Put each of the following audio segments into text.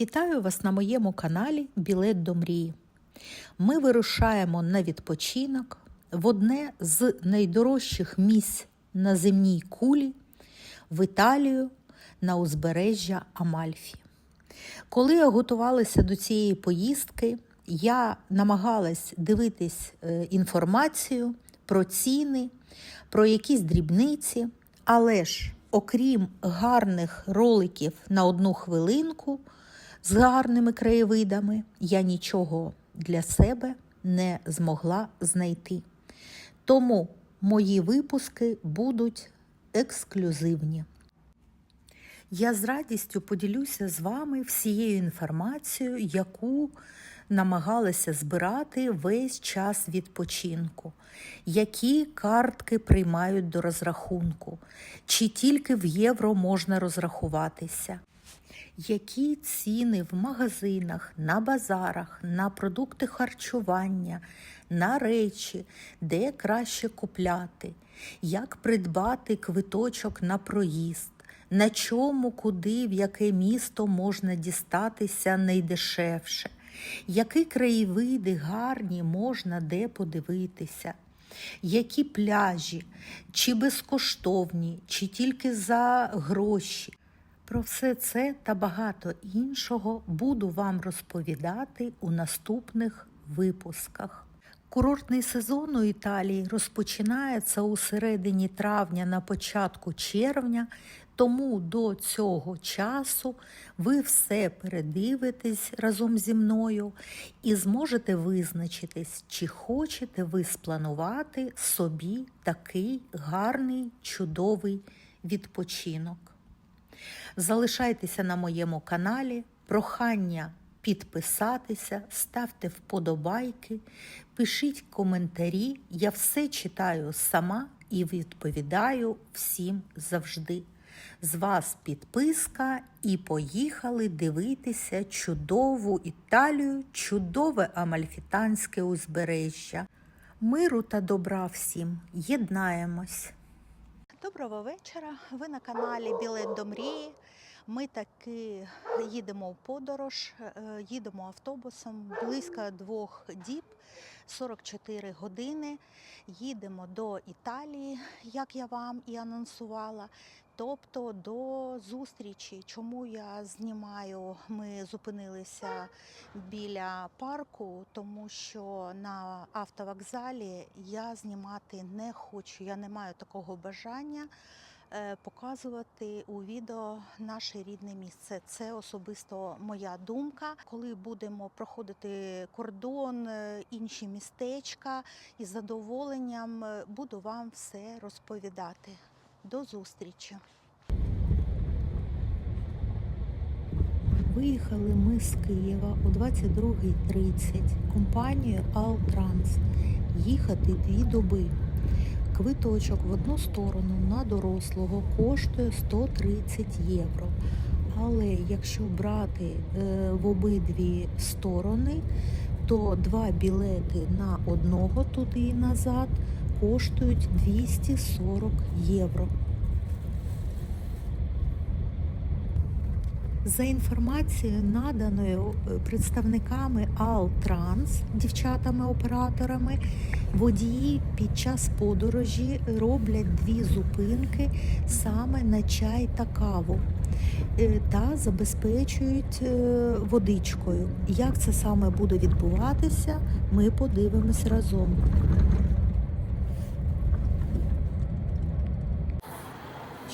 Вітаю вас на моєму каналі Білет до мрії. Ми вирушаємо на відпочинок в одне з найдорожчих місць на земній кулі в Італію на узбережжя Амальфі. Коли я готувалася до цієї поїздки, я намагалась дивитись е, інформацію про ціни, про якісь дрібниці, але ж, окрім гарних роликів на одну хвилинку з гарними краєвидами, я нічого для себе не змогла знайти. Тому мої випуски будуть ексклюзивні. Я з радістю поділюся з вами всією інформацією, яку намагалася збирати весь час відпочинку, які картки приймають до розрахунку, чи тільки в євро можна розрахуватися, які ціни в магазинах, на базарах, на продукти харчування, на речі, де краще купляти, як придбати квиточок на проїзд? На чому, куди, в яке місто можна дістатися найдешевше, які краєвиди гарні можна де подивитися, які пляжі, чи безкоштовні, чи тільки за гроші. Про все це та багато іншого буду вам розповідати у наступних випусках. Курортний сезон у Італії розпочинається у середині травня на початку червня, тому до цього часу ви все передивитесь разом зі мною і зможете визначитись, чи хочете ви спланувати собі такий гарний, чудовий відпочинок. Залишайтеся на моєму каналі. Прохання підписатися, ставте вподобайки, пишіть коментарі. Я все читаю сама і відповідаю всім завжди. З вас підписка і поїхали дивитися чудову Італію, чудове амальфітанське узбережжя. Миру та добра всім! Єднаємось! Доброго вечора! Ви на каналі Білет до мрії. Ми таки їдемо в подорож, е, їдемо автобусом близько двох діб, 44 години. Їдемо до Італії, як я вам і анонсувала. Тобто до зустрічі, чому я знімаю, ми зупинилися біля парку, тому що на автовокзалі я знімати не хочу. Я не маю такого бажання показувати у відео наше рідне місце. Це особисто моя думка. Коли будемо проходити кордон, е, інші містечка із задоволенням е, буду вам все розповідати. До зустрічі. Виїхали ми з Києва о 22.30 компанією Алтранс. Їхати дві доби. Квиточок в одну сторону на дорослого коштує 130 євро. Але якщо брати е, в обидві сторони, то два білети на одного туди і назад коштують 240 євро. За інформацією, наданою е, представниками Алтранс, дівчатами-операторами, водії під час подорожі роблять дві зупинки саме на чай та каву е, та забезпечують е, водичкою. Як це саме буде відбуватися, ми подивимось разом.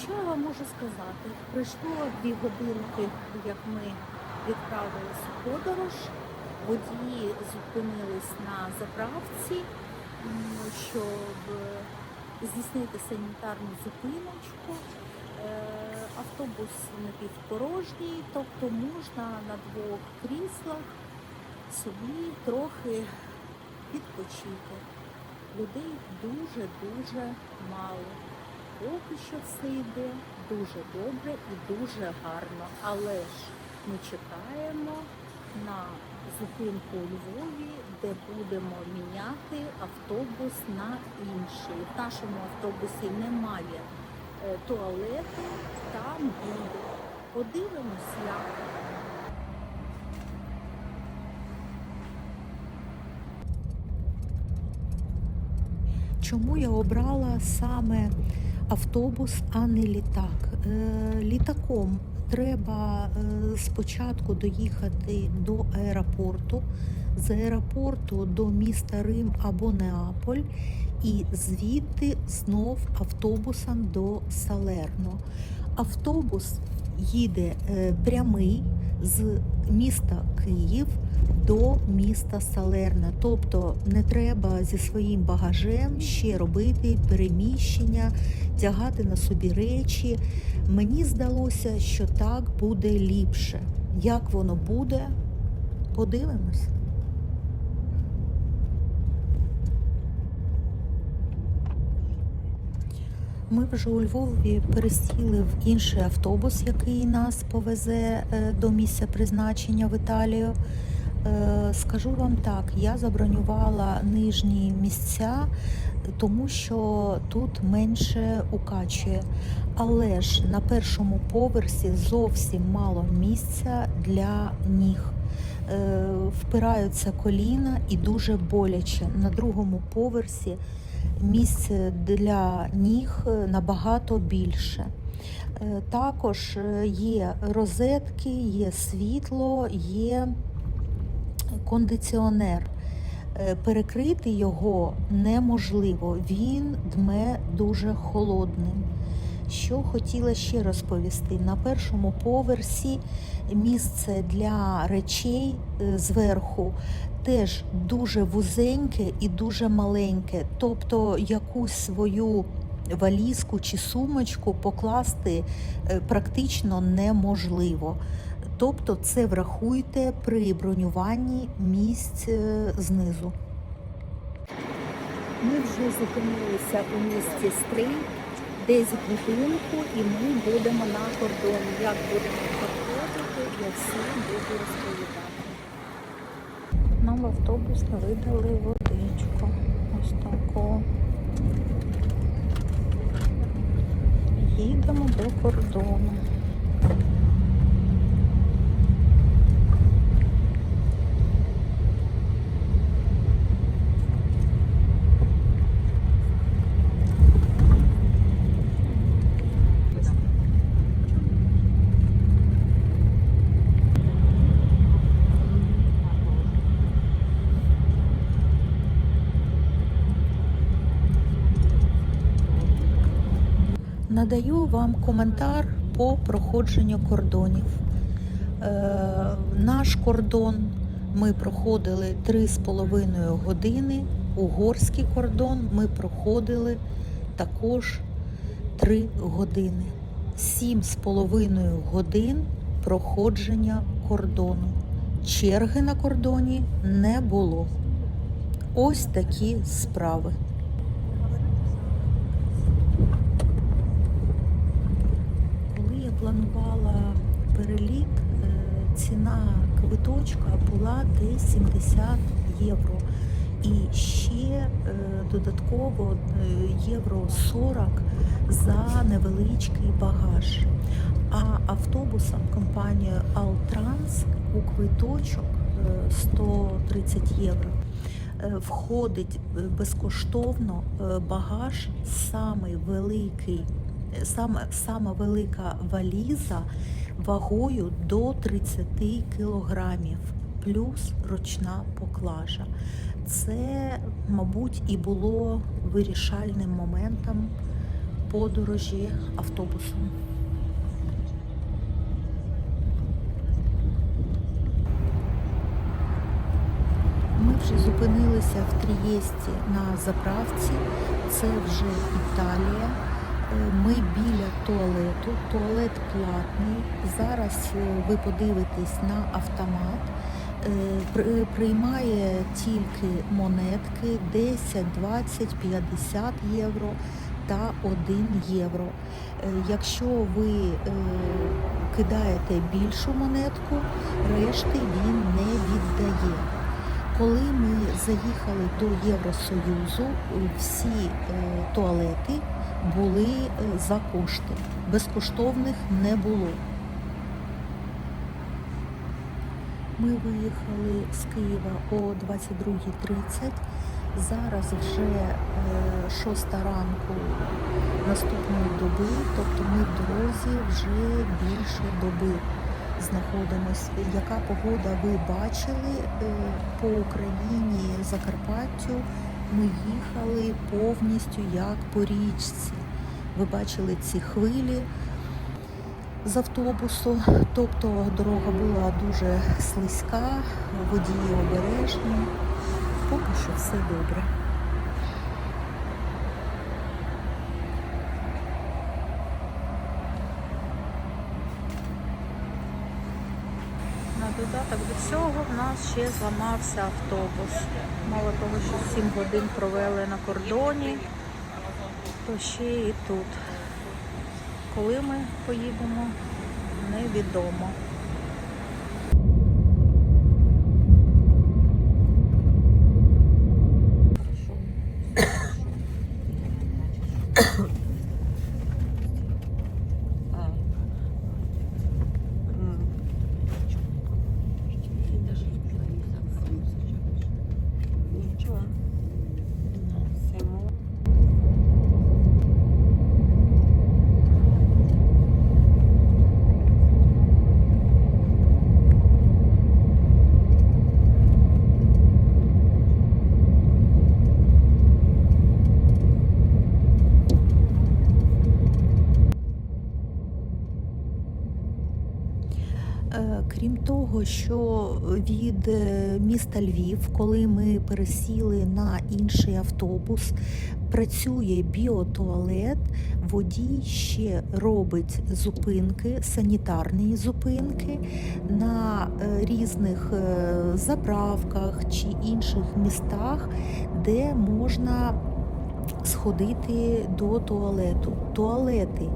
Що я вам можу сказати? Пройшло дві годинки, як ми відправилися в подорож. Водії зупинились на заправці, щоб здійснити санітарну зупиночку. Е, Автобус напівпорожній, тобто можна на двох кріслах собі трохи відпочити. Людей дуже-дуже мало. Поки що все йде дуже добре і дуже гарно. Але ж ми чекаємо на зупинку у Львові, де будемо міняти автобус на інший. В нашому автобусі немає е, туалету, там буде. Подивимось як. Чому я обрала саме автобус, а не літак? Е, Літаком треба е, спочатку доїхати до аеропорту, з аеропорту до міста Рим або Неаполь, і звідти знов автобусом до Салерно. Автобус їде е, прямий з міста Київ до міста Салерна. Тобто не треба зі своїм багажем ще робити переміщення, тягати на собі речі. Мені здалося, що так буде ліпше. Як воно буде, подивимось. Ми вже у Львові пересіли в інший автобус, який нас повезе е, до місця призначення в Італію. Е, Скажу вам так, я забронювала нижні місця, тому що тут менше укачує. Але ж на першому поверсі зовсім мало місця для ніг. Е, Впираються коліна і дуже боляче. На другому поверсі місце для ніг набагато більше. Е, Також е, є розетки, є світло, є кондиціонер. Е, Перекрити його неможливо, він дме дуже холодним. Що хотіла ще розповісти, на першому поверсі місце для речей зверху теж дуже вузеньке і дуже маленьке. Тобто якусь свою валізку чи сумочку покласти е, практично неможливо. Тобто це врахуйте при бронюванні місць е, знизу. Ми вже зупинилися у місті Стрий, десь в будинку, і ми будемо на кордоні. Як будемо проходити, я все буду розповідати. Нам в автобус видали водичку. Ось таку. Їдемо до кордону. Надаю вам коментар по проходженню кордонів. Е, наш кордон ми проходили 3,5 години. Угорський кордон ми проходили також 3 години. 7,5 годин проходження кордону. Черги на кордоні не було. Ось такі справи. Коли я планувала переліт, е, ціна квиточка була десь 70 євро. І ще е, додатково е, євро 40 за невеличкий багаж. А автобусом компанією Altrans у квиточок е, 130 євро е, входить е, безкоштовно багаж самий великий саме, сама велика валіза вагою до 30 кілограмів, плюс ручна поклажа. Це, мабуть, і було вирішальним моментом подорожі автобусом. Ми вже зупинилися в Трієсті на заправці. Це вже Італія. Е, Ми біля туалету. Туалет платний. Зараз е, ви подивитесь на автомат. Е, Приймає тільки монетки 10, 20, 50 євро та 1 євро. Якщо ви кидаєте більшу монетку, решти він не віддає. Коли ми заїхали до Євросоюзу, всі туалети були е, за кошти. Безкоштовних не було. Ми виїхали з Києва о 22.30. Зараз вже е, шоста ранку наступної доби, тобто ми в дорозі вже більше доби знаходимось. Яка погода ви бачили е, по Україні, Закарпаттю? Ми їхали повністю як по річці. Ви бачили ці хвилі з автобусу, тобто дорога була дуже слизька, водії обережні. Поки що все добре. На додаток до всього в нас ще зламався автобус. Мало того, що 7 годин провели на кордоні, то ще і тут. Коли ми поїдемо, невідомо. Нічого. Симо. Е, Крім того, що від е, міста Львів, коли ми пересіли на інший автобус, працює біотуалет, водій ще робить зупинки, санітарні зупинки на е, різних е, заправках чи інших містах, де можна сходити до туалету. Туалети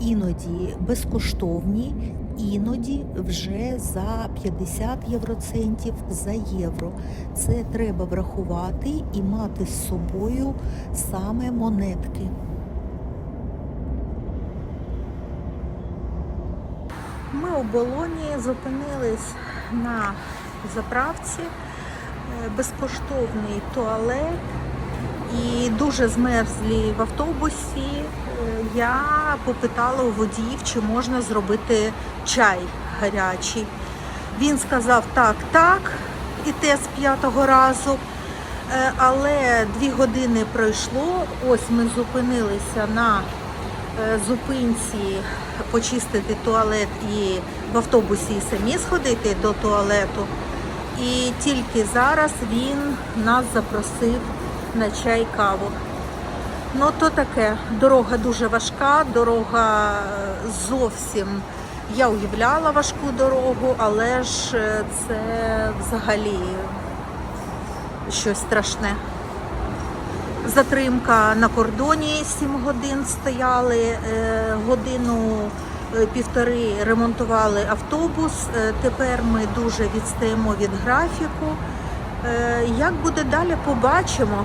іноді безкоштовні, іноді вже за 50 євроцентів за євро. Це треба врахувати і мати з собою саме монетки. Ми у Болоні зупинились на заправці, Е, безкоштовний туалет і дуже змерзлі в автобусі. Я попитала у водіїв, чи можна зробити чай гарячий. Він сказав так, так, і те з п'ятого разу. Е, Але дві години пройшло. Ось ми зупинилися на е, зупинці почистити туалет і в автобусі і самі сходити до туалету. І тільки зараз він нас запросив на чай каву. Ну то таке, дорога дуже важка, дорога е, зовсім. Я уявляла важку дорогу, але ж е, це взагалі щось страшне. Затримка на кордоні 7 годин стояли, е, годину півтори ремонтували автобус. Тепер ми дуже відстаємо від графіку. Як буде далі, побачимо.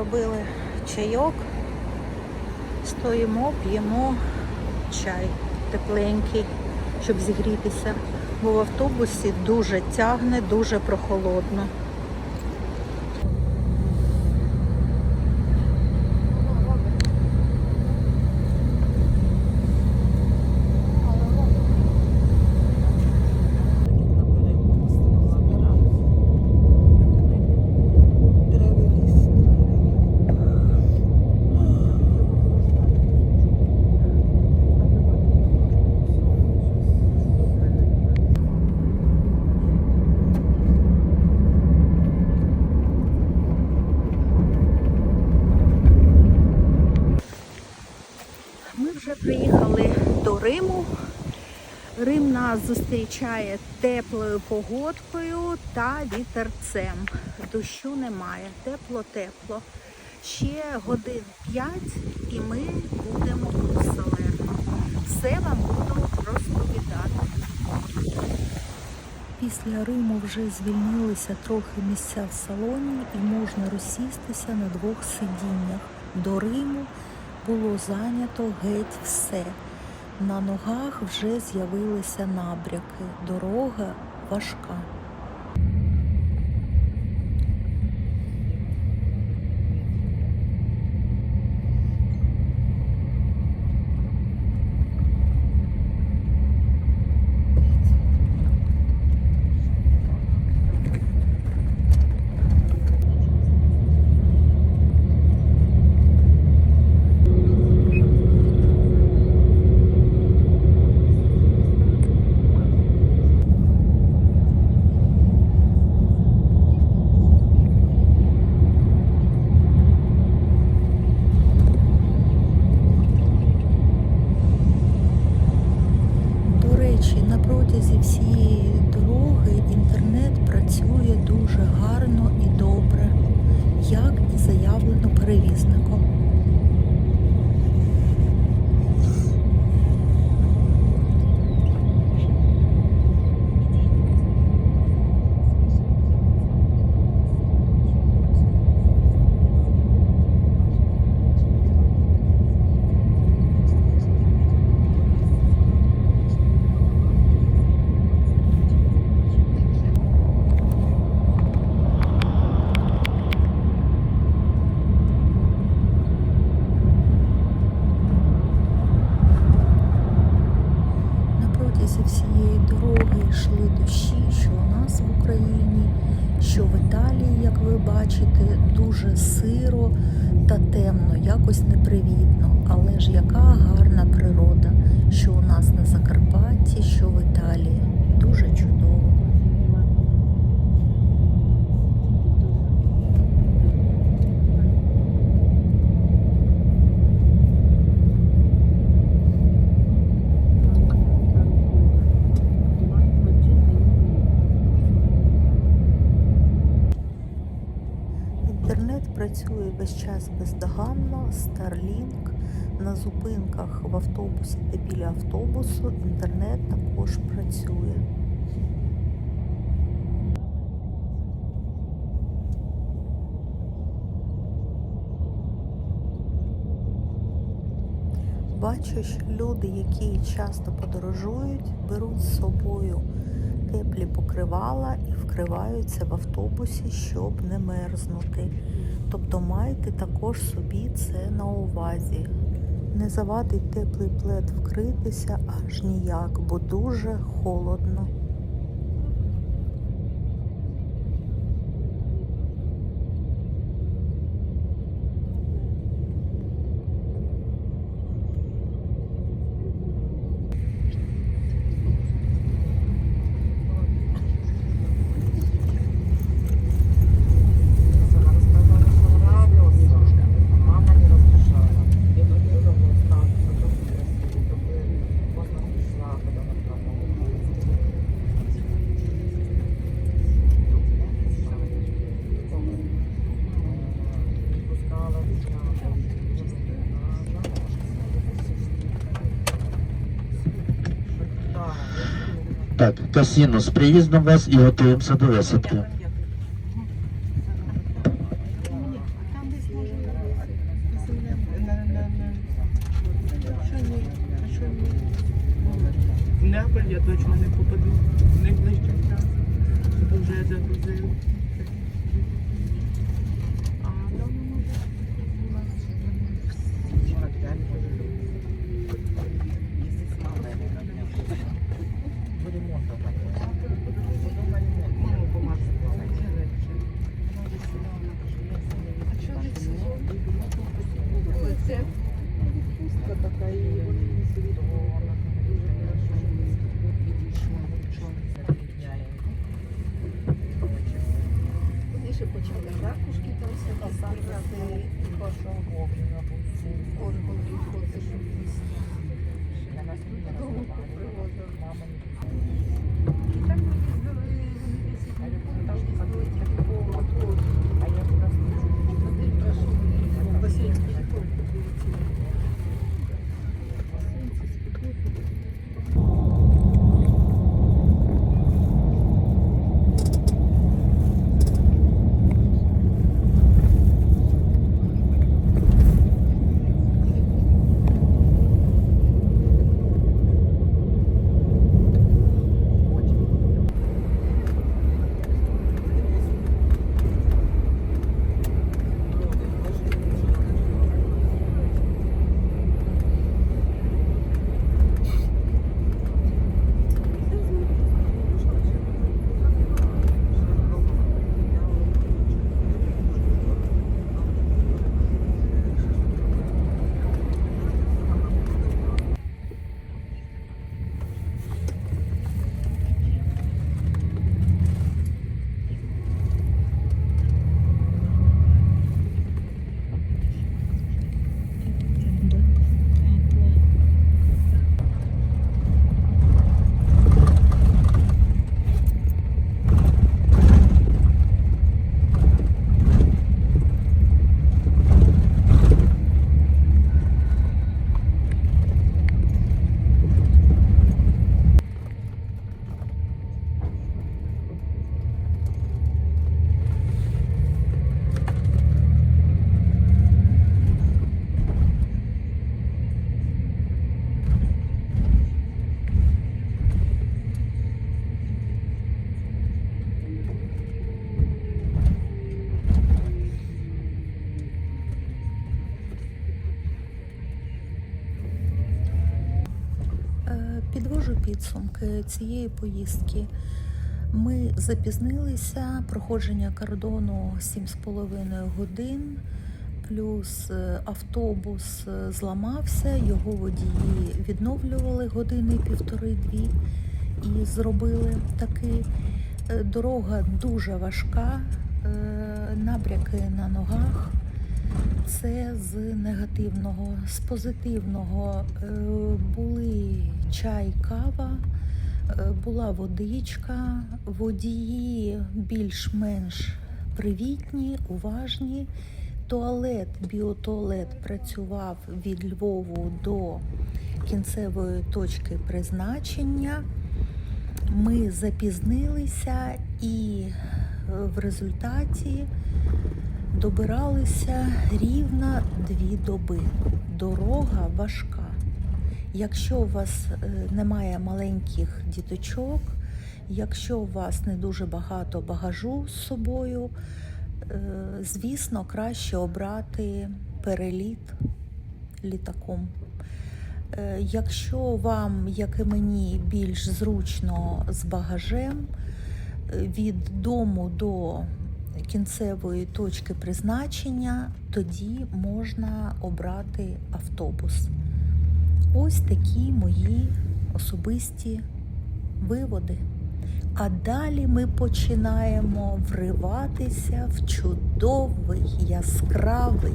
Зробили чайок, стоїмо, п'ємо чай тепленький, щоб зігрітися. Бо в автобусі дуже тягне, дуже прохолодно. нас зустрічає теплою погодкою та вітерцем. Дощу немає, тепло-тепло. Ще годин 5 і ми будемо у Салерно. Все вам буду розповідати. Після Риму вже звільнилися трохи місця в салоні і можна розсістися на двох сидіннях. До Риму було зайнято геть все. На ногах вже з'явилися набряки, дорога важка. весь час бездоганно, Starlink, на зупинках в автобусі та біля автобусу інтернет також працює. Бачу, що люди, які часто подорожують, беруть з собою теплі покривала і вкриваються в автобусі, щоб не мерзнути. Тобто майте також собі це на увазі. Не завадить теплий плед вкритися аж ніяк, бо дуже холодно. Так, Касіно, з приїздом вас і готуємося до висадки. Підсумки цієї поїздки. Ми запізнилися, проходження кордону 7,5 годин, плюс е, автобус е, зламався, його водії відновлювали години півтори-дві і зробили таки. Е, Дорога дуже важка, набряки на ногах. Це з негативного. З позитивного е, були чай, кава, е, була водичка, водії більш-менш привітні, уважні. Туалет, біотуалет працював від Львову до кінцевої точки призначення. Ми запізнилися і е, в результаті добиралися рівно дві доби. Дорога важка. Якщо у вас е, немає маленьких діточок, якщо у вас не дуже багато багажу з собою, е, звісно, краще обрати переліт літаком. Е, Якщо вам, як і мені, більш зручно з багажем, від дому до кінцевої точки призначення, тоді можна обрати автобус. Ось такі мої особисті виводи. А далі ми починаємо вриватися в чудовий, яскравий,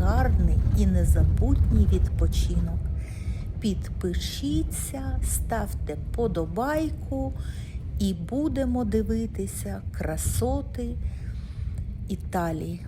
гарний і незабутній відпочинок. Підпишіться, ставте подобайку і будемо дивитися красоти Італії.